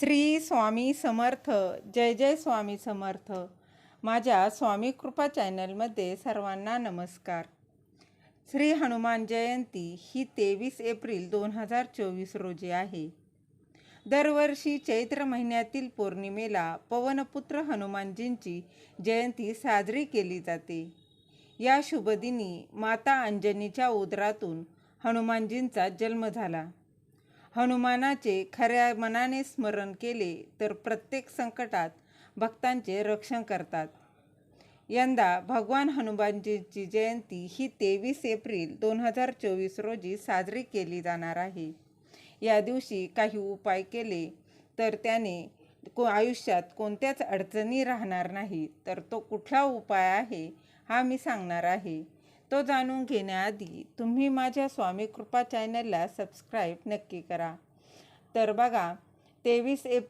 श्री स्वामी समर्थ जय जय स्वामी समर्थ. माझ्या स्वामी कृपा चॅनलमध्ये सर्वांना नमस्कार. श्री हनुमान जयंती ही तेवीस एप्रिल दोन हजार चोवीस रोजी आहे. दरवर्षी चैत्र महिन्यातील पौर्णिमेला पवनपुत्र हनुमानजींची जयंती साजरी केली जाते. या शुभदिनी माता अंजनीच्या उदरातून हनुमानजींचा जन्म झाला. हनुमानाचे खऱ्या मनाने स्मरण केले तर प्रत्येक संकटात भक्तांचे रक्षण करतात. यंदा भगवान हनुमानजीची जयंती ही तेवीस एप्रिल दोन हजार चोवीस रोजी साजरी केली जाणार आहे. या दिवशी काही उपाय केले तर त्याने को आयुष्यात कोणत्याच अडचणी राहणार नाही. तर तो कुठला उपाय आहे हा मी सांगणार आहे. तो जाणून घेण्याआधी तुम्ही माझ्या स्वामी कृपा चॅनलला सबस्क्राईब नक्की करा. तर बघा तेवीस एप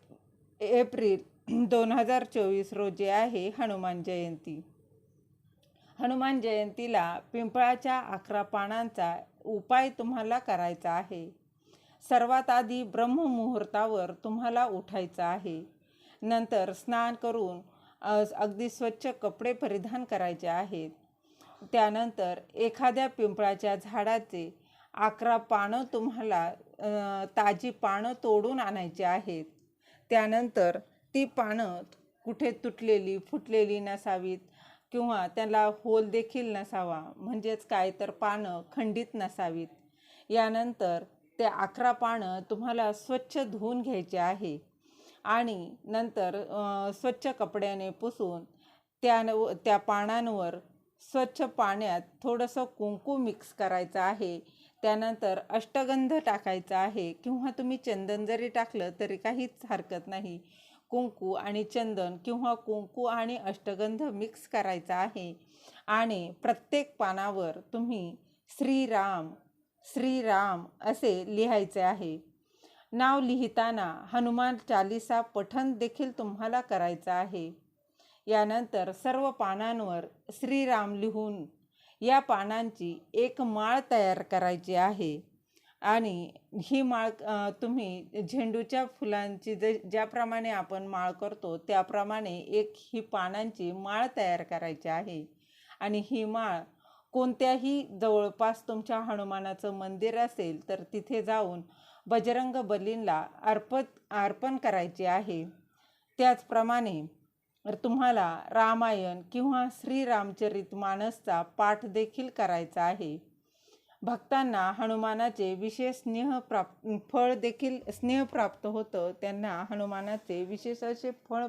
एप्रिल दोन हजार चोवीस रोजी आहे हनुमान जयंती. हनुमान जयंतीला पिंपळाच्या अकरा पानांचा उपाय तुम्हाला करायचा आहे. सर्वात आधी ब्रह्ममुहूर्तावर तुम्हाला उठायचं आहे. नंतर स्नान करून अगदी स्वच्छ कपडे परिधान करायचे आहेत. त्यानंतर एखाद्या पिंपळाच्या झाडाचे अकरा पानं तुम्हाला ताजी पानं तोडून आणायची आहेत. त्यानंतर ती पानं कुठे तुटलेली फुटलेली नसावीत किंवा त्याला होल देखील नसावा म्हणजेच काय तर पानं खंडित नसावीत. यानंतर ते अकरा पानं तुम्हाला स्वच्छ धुवून घ्यायचे आहे आणि नंतर स्वच्छ कपड्याने पुसून त्या त्या पानांवर स्वच्छ पाण्यात थोडंसं कुंकू मिक्स करायचं आहे. त्यानंतर अष्टगंध टाकायचा आहे. किंवा तुम्ही चंदन जरी टाकलं तरी काहीच हरकत नाही. कुंकू आणि चंदन किंवा कुंकू आणि अष्टगंध मिक्स करायचा आहे. आणि प्रत्येक पानावर तुम्ही श्रीराम श्रीराम असे लिहायचे आहे. नाव लिहिताना हनुमान चालिसा पठण देखील तुम्हाला करायचं आहे. यानंतर सर्व पानांवर श्रीराम लिहून या पानांची एक माळ तयार करायची आहे. आणि ही माळ तुम्ही झेंडूच्या फुलांची ज ज्याप्रमाणे आपण माळ करतो त्याप्रमाणे एक ही पानांची माळ तयार करायची आहे. आणि ही माळ कोणत्याही जवळपास तुमच्या हनुमानाचं मंदिर असेल तर तिथे जाऊन बजरंग बलींला अर्पत अर्पण करायची आहे. त्याचप्रमाणे तुम्हाला रामायण किंवा श्रीरामचरित मानसचा पाठ देखील करायचा आहे. भक्तांना हनुमानाचे विशेष स्नेह प्राप्त फळ देखील स्नेह प्राप्त होतं. त्यांना हनुमानाचे विशेष असे फळ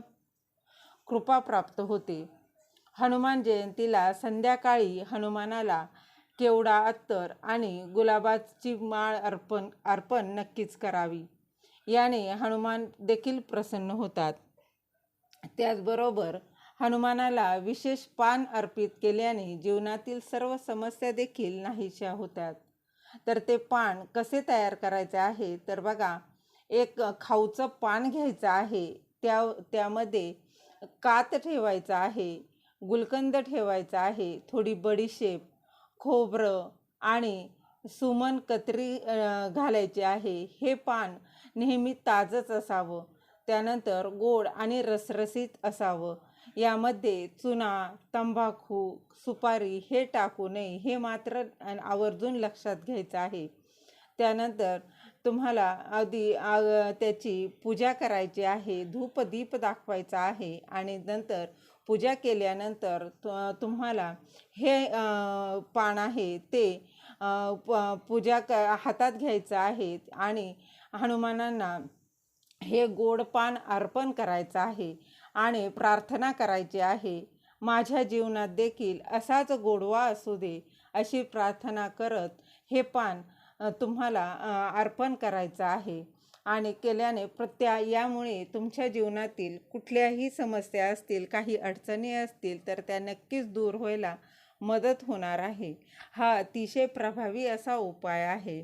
कृपा प्राप्त होते. हनुमान जयंतीला संध्याकाळी हनुमानाला केवडा अत्तर आणि गुलाबाची माळ अर्पण अर्पण नक्कीच करावी. याने हनुमान देखील प्रसन्न होतात. त्याचबरोबर हनुमानाला विशेष पान अर्पित केल्याने जीवनातील सर्व समस्या देखील नाहीशा होतात. तर ते पान कसे तयार करायचे आहे? तर बघा एक खाऊचं पान घ्यायचं आहे. त्या त्यामध्ये कात ठेवायचं आहे गुलकंद ठेवायचा आहे थोडी बडीशेप खोबरं आणि सुमन कतरी घालायची आहे. हे पान नेहमी ताजंच असावं. त्यानंतर गोड आणि रसरसीत असावं. यामध्ये चुना तंबाखू सुपारी हे टाकू नये हे मात्र आवर्जून लक्षात घ्यायचं आहे. त्यानंतर तुम्हाला आधी त्याची पूजा करायची आहे धूप दीप दाखवायचा आहे आणि नंतर पूजा केल्यानंतर तु- तुम्हाला हे पान आहे ते प- पूजा क हातात घ्यायचं आहे आणि हनुमानांना हे गोड पान अर्पण करायचं आहे आणि प्रार्थना करायची आहे. माझ्या जीवनात देखील असाच गोडवा असू दे अशी प्रार्थना करत हे पान तुम्हाला अर्पण करायचं आहे. आणि केल्याने प्रत्या यामुळे तुमच्या जीवनातील कुठल्याही समस्या असतील काही अडचणी असतील तर त्या नक्कीच दूर व्हायला मदत होणार आहे. हा अतिशय प्रभावी असा उपाय आहे.